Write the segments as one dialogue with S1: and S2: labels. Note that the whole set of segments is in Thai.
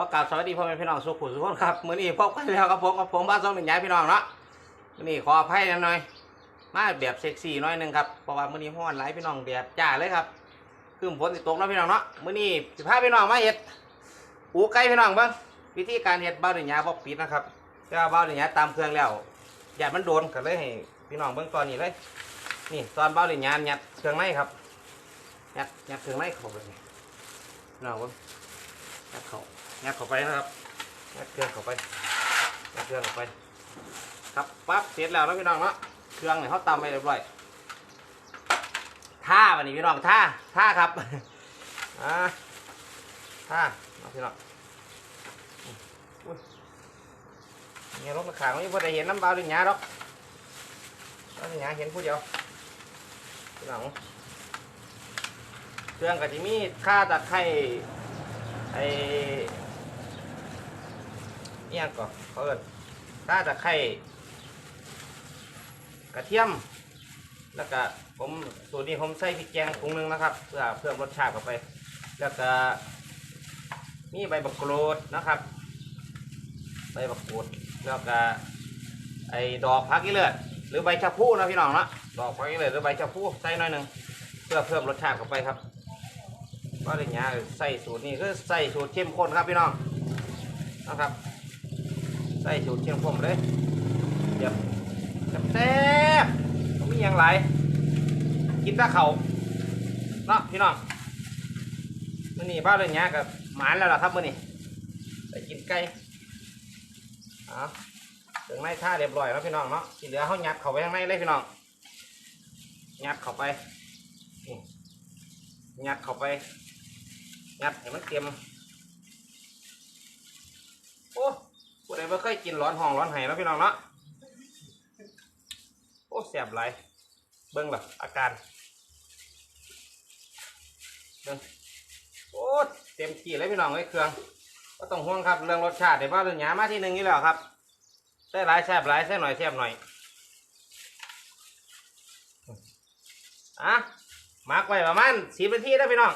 S1: อกราบสวัสดีพ่อแม่พี่น้องสุขุมสุขคนครับมื้อนี้พบกันแล้วกับผมกับผมบ้านสองหนึ่งย้ายพี่น้องเนาะมื้อนี้ขออภัยหน่อยมาแบบเซ็กซี่น้อยหนึงครับเพราะว่ามื้อนี้ฮ้อนหลายพี่น้องแดดจ้าเลยครับคือฝนสิตกนะพี่น้องเนาะมื้อนี้สิพาพี่น้องมาเฮ็ดอูไก่พี่น้องเบิ่งวิธีการเฮ็ดบ้าวเดือนยาบ่ปิดนะครับแต่ว่าบ้าวเดือนยาตามเครื่องแล้วอย่ามันโดนก็เลยให้พี่น้องเบิ่งตอนนี้เลยนี่ตอนบ้าวเดือนยายัดเครื่องในครับหยัดหยัดเครื่องในเขาไปนี่พี่น้องเบิ่งหยัดเขา ยัดเข้าไปนะครับยัดเครื่องเข้าไปยัดเครื่องเข้าไป ครับปั๊บเสร็จแล้วนะพี่น้องเนาะเครื่องเนี่ยเขาตำไปเรียบร้อยท่าวันนี้พี่น้องท่าท่าครับอ่าท่าเอาพี่น้องอุ้ยเนี่ยรถมาขางไม่พอได้เห็นน้ำเบาดึงหยาหรอกเบาดึงหยาเห็นผู้เดียวพี่น้องเครื่องกับจิมีค่าตะไคร้ไอ้ เอี่ยก่อนเขาเอินข้าตะไคร้กระเทียม แล้วก็ผมสูตรนี้ผมใส่พริกแกงถุงหนึงนะครับ เพื่อเพิ่มรสชาติเข้าไป แล้วก็มีใบบักกรดนะครับ ใบบักกรดแล้วก็ไอ้ดอกพักอีเลือดหรือใบชะพูนะพี่น้องนะดอกพักอีเลือดหรือใบชะพูใส่หน่อยหนึ่งเพื่อเพิ่มรสชาติเข้าไปครับก็ได้ยาใส่สูตรนี้คือใส่สูตรเข้มข้นครับพี่น้องนะครับ ส่สูตรเข้มข้นเลยเดี๋ยวแซ่บๆมีอย่างไรกินตาเขาเนาะพี่น้องมื่อนี้บ้านเรื่องยกับหมานแล้วล่ะครับมื่อนี้ไปกินไก่เอาถึงในท่าเรียบร้อยแล้วพี่น้องเนาะที่เหลือเขายัดเขาไปข้างในเลยพี่น้องยัดเขาไปนี่ยัดเขาไปงัดให้มันเตรียมโอ้ ผู้ใดไม่เคยกินร้อนห้องร้อนไห้แล้วพี่น้องเนาะโอ้แสบไหลเบิ้งแบบอาการเบิ้งโอ้เต็มที่เลยพี่น้องเลยเครื่องก็ต้องห่วงครับเรื่องรสชาติเดี๋ยวว่าเรื่องหยามาที่หนึ่งนี่แหละครับใส่หลายแสบหลายใส่หน่อยแสบหน่อยอะมาร์กไว้ประมาณสิบนาทีนะพี่น้อง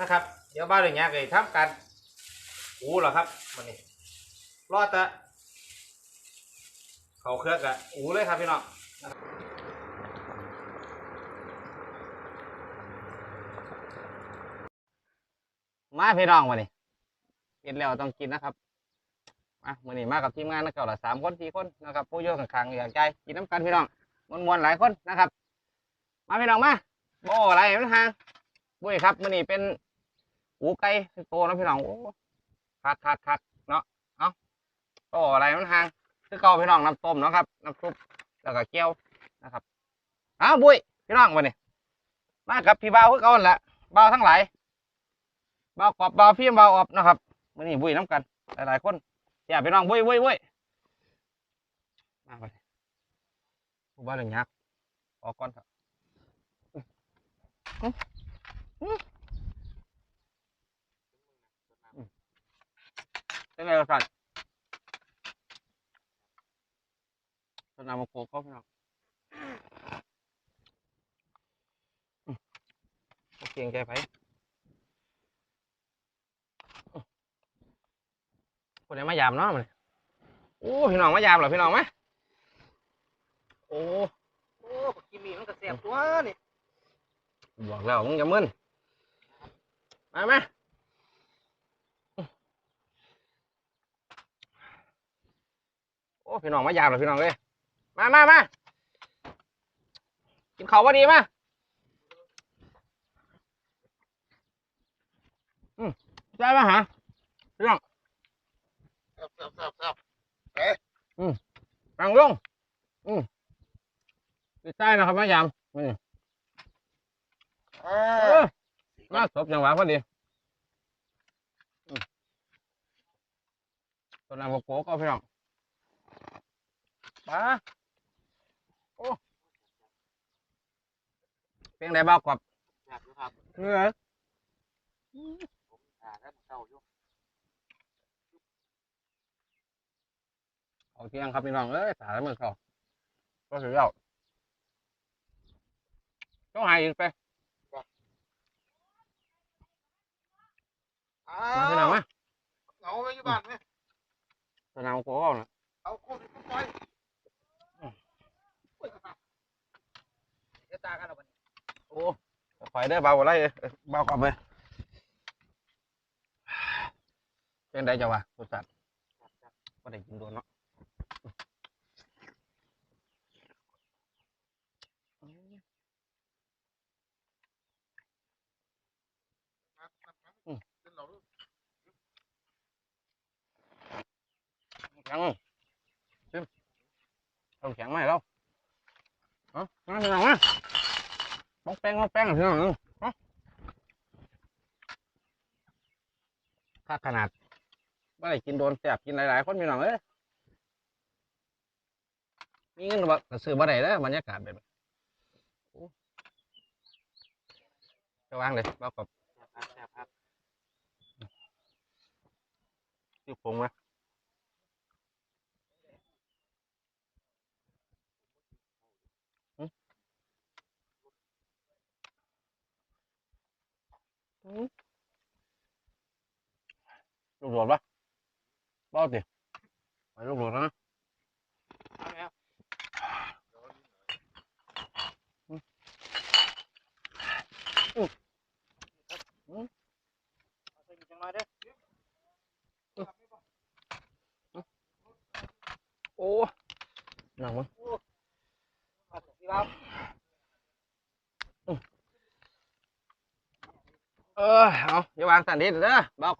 S1: นะครับ เดี๋ยวบ้านเรื่องนี้ก็ทำการอูเหรอครับมันนี่ รอดแต่เขาเครื่องกะอูเลยครับพี่น้องมาพี่น้องมานี่กินแล้วต้องกินนะครับมามื่อนี้มากับทีมงานนะเก่าละสามคนสี่คนนะครับผู้โยกข้างอยากใจกินน้ำกันพี่น้องมวนๆหลายคนนะครับ มาพี่น้องมาโอ้อะไรมันห่างบุ้ยครับมื่อนี้เป็นอูไก่โตนะพี่น้องโอ้คักคักคักเนาะเอา โตอะไรมันห่างคือเก่าพี่น้องน้ำต้มเนาะครับน้ำซุปแล้วก็เกี๊ยวนะครับเอาวบุ้ยพี่น้องมาเนี่ยมากับพี่บ่าวคือเก่าแหละบ่าวทั้งหลายบ่าวกอบบ่าวฟิล์มบ่าวอบนะครับมื่อนี้บุ้ยน้ำกัน หลายๆคนอย่าพี่น้องบุ้ยบุ้ยบุ้ยมาไปผู้บ่าวเรื่องยักษ์ออกก่อนครับอื้ออื้อเป็นไงกัน ต้นน้ำมะโขกก็พี่น้องอืมบ่เกรงใจไปคนไหนมายามเนาะมันโอ้พี่น้องมายามเหรอพี่น้องไหมโอ้โอ้กิมีมันก็เสียบตัวนี่บอกแล้วมึงอย่ามึนมาไหมโอ้พี่น้องมายามเหรอพี่น้องเลย มามามากินข้าวพอดีมาอืมได้ไหมฮะพี่น้อง
S2: ครับครับครับครับ
S1: นั่งลงอืมดีใจนะครับมายามอืม
S2: อ่า
S1: เออมาสบจังหวะพอดีอืมตัวน้ำกโกก็พี่น้องมา โอ้เป็นไงบ้างกับ
S2: อยากรู้ครับ
S1: เหนื่อย
S2: ผมอ่าถ้าผมเศร้าอยู่
S1: เอาเที่ยงครับพี่น้องเอ้ยสายมือเขาก็ถือเอาต้องหายอีกไป
S2: อ่า
S1: มาพี่น้องมา
S2: เอาเขาไว้อยู่บ้านไหม
S1: สนามโกเอานะ
S2: เอาโควิดมาปล่อยเดี๋ยว ตากันแล้วบัดนี้
S1: โอ้ไฟได้เบาอะไรเอ้ยเบากว่าไปเป็นไดจังวะสุดสัตว์ได้กินโดนเนาะ
S2: เป็นเรา
S1: แข็งชิมเอาแข็งมาให้เราเอามาพี่น้องมาบ้องแป้งบ้องแป้ง พี่น้องเอาถ้าขนาดไม่ได้กินโดนแสบกินหลาย ๆ คนพี่น้องเอ้ยมีเงินบ่ก็ซื้อบ่ได้แล้วบรรยากาศแบบนี้โอ้จะวางเลยเรากับ
S2: ครับครับครับ
S1: ที่พงไห ลูกโดดปะรอดดิไปลูกโดดแล้วนะ
S2: เอ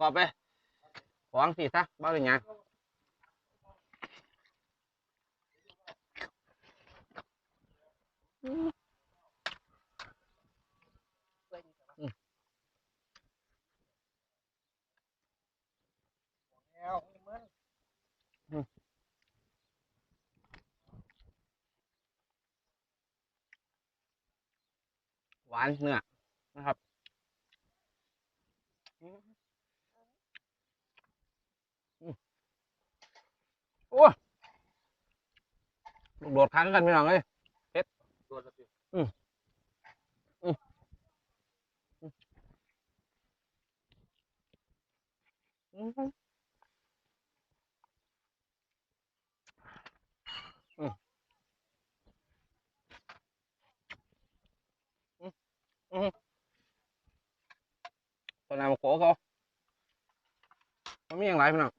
S2: าแล้วเอาใส่อีกจังหน่อยเด้อ
S1: โอ้หนังมั้ง
S2: เอา
S1: งสิจ้าบไปขวางสิซะเบาเป็นหยัง
S2: น
S1: หวานเนื้อนะครับอืมโอ้ลูก โดดค้างกันพี่น้องเอ้ย
S2: ตัวละสิ
S1: อืมอืมอืมอืมตัวน้ำโขเขามันมีอย่างไรพี่น้อง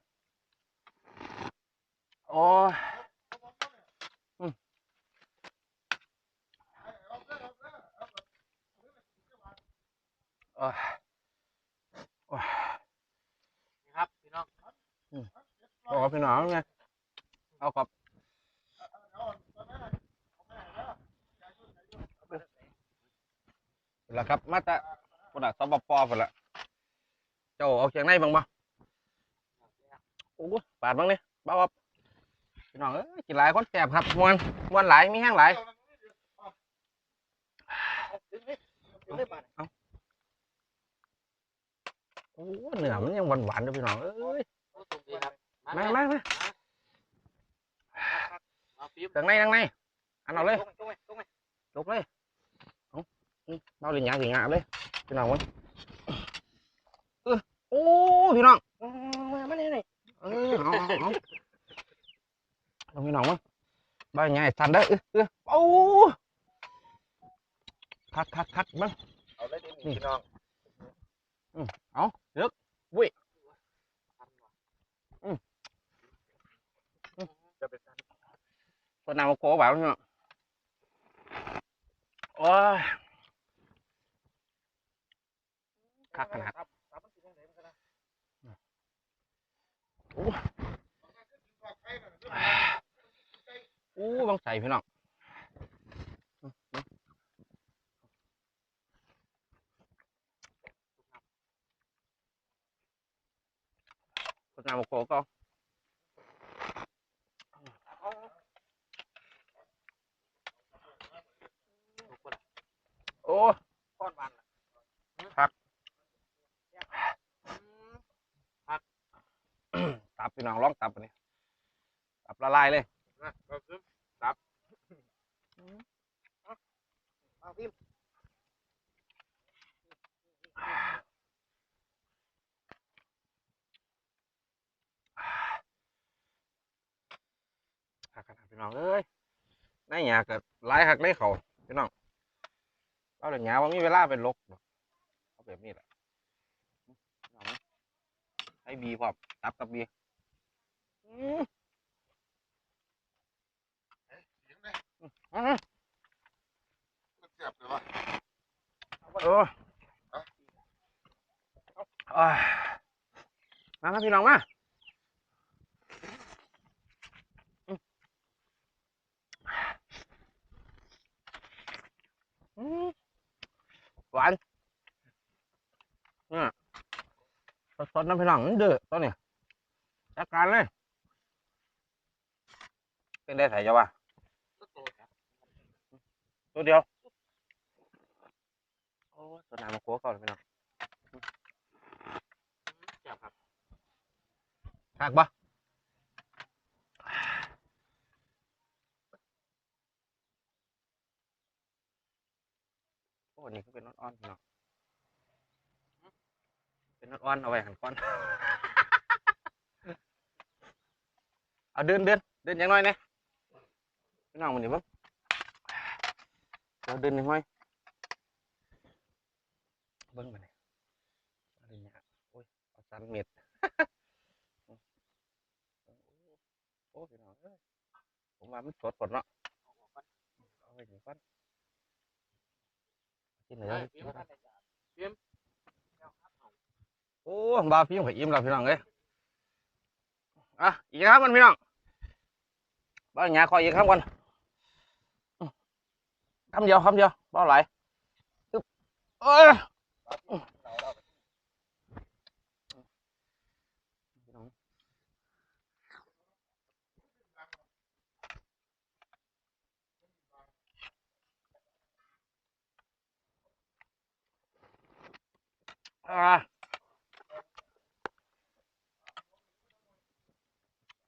S1: โอ้ยอืมโอ้ยโอ้ย
S2: นี่ครับพี่น้อง
S1: บอกกับพี่น้องไงเอากับแล้วครับ มาแต่คนอะสปปหมดละเจ้าเอาเคียงในบ้างบ่โอ้ยปาดบ้างเนี่ยบ้าครับพี่น้องเอ้ยกินหลายคนแสบครับมวนมวนหลายมีแห้งหลาย
S2: ดึงเลยดึงเลยบ้าน
S1: โอ้ยเนื้อมันยังหวานหวานๆอยู่พี่น้องเอ้ย
S2: โอ้ตรงดีครับ
S1: มามามา
S2: เอาปี๊บ
S1: เครื่องในข้างในอันเอาเลย
S2: ตรงไปต
S1: โอ้พี่น้อง
S2: ตรงไปมาเนี่ยนี่
S1: เออเอาเอาเอาเอาพี่น้องมั้งบ้านใหญ่ทันได้อเออเออโอ้คักคักคักมั้ง
S2: เอาเลยดิพี่น้อง
S1: เอาเลือกวิ
S2: จะเป็นการ
S1: ตัวน้ำโคแบบนี้เนาะโอ้ยคักขนาด
S2: ครับครับมันสิจังได๋มันก็ได้ โอู้
S1: บังใส่พี่น้องตัวน้ำโคก็
S2: ทุกคน
S1: โอ้ พี่น้องร้องตับอันนี้ตับละลายเลย
S2: ตับเอาพิมหักกัน
S1: พี่น้องเอ้ยนายหยาเกิดไล่หักได้เขาพี่น้องเราเดี๋ยวหยาว่ามีเวลาเป็นลกเขาแบบนี้แหละให้บีพอบตับกับบี
S2: เสียงเลย
S1: อืม
S2: มันเสียบเลยวะ
S1: เอออ่ามาครับพี่น้องมาอืมอืมหวานเนี่ยสดๆนะพี่น้องเดือดตัวนี้จัดการเลย เป็นได้ไถจะวะ
S2: ก็โตครับ
S1: ตัวเดียวโอ้ยตัวน้ำมันโค้กก่อนพี่น้อง
S2: เสียบครับ
S1: หักปะโอ้นี่ก็เป็นอ่อนๆพี่น้องเป็นอ่อนๆเอาไว้หันก้อนเอาเดินเดินเดินอย่างน้อยเนี่ยพี่น้องมันนี่เบ้างเราเดินอย่างน้อยเบิ้งมาเนี่ยเอาเดินเนี่ยโอ้ยเอาสันเม็ดโอ้พี่น้องเอ้ยผมว่ามันสดผลเนาะเอาไปถึงฟันกินเหนือ
S2: เสียบค รับเสียบ
S1: โอ้บาพี่ผมอิ่มแล้วพี่น้องเอ้ยอะอีกครับมันพี่น้องบ้านหยาคอยอีกครับก่อนอื้อ คำเดียวคำเดียวเบาไหลายอึ๊บเอ้ยพี่น้องอ่า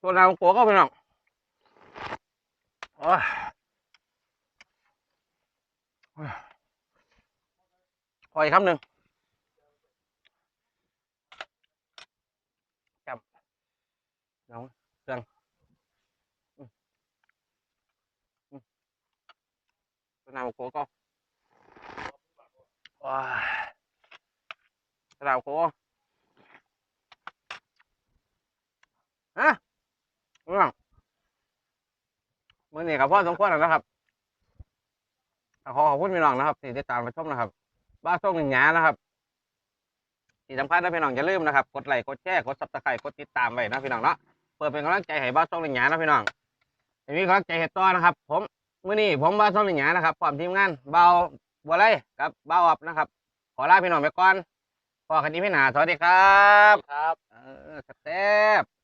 S1: ตัวน้ำกัวก็พี่น้องโอ้ยโอ้ย ขออีกคำหนึ่งจับน้องเครื่องอืมอืมตัวน้ำกัวก็โอ้ยตัวน้ำกัวฮะพี่น้องมื่อนี้กับพ่อสมควรแล้วนะครับขอขอบคุณพี่น้องนะครับที่ติดตามมาชมนะครับ บ้านส่งหนึ่งหยานะครับที่สำคัญนะพี่น้องอย่าลืมนะครับกดไลค์กดแชร์กดซับสไครต์กดติดตามไว้นะพี่น้องเนาะเพื่อเป็นกำลังใจให้บ้านส่งหนึ่งหยานะพี่น้องให้มีกำลังใจเหตุต่อนะครับ ผมมื่อนี้ผมบ้านส่งหนึ่งหยานะครับพร้อมทีมงานเบาบัวไลกับเบาอับนะครับ ขอลาพี่น้องไปก่อนพอกันนี้พี่หนาสวัสดีครับ
S2: ครับ
S1: เออสเต็ป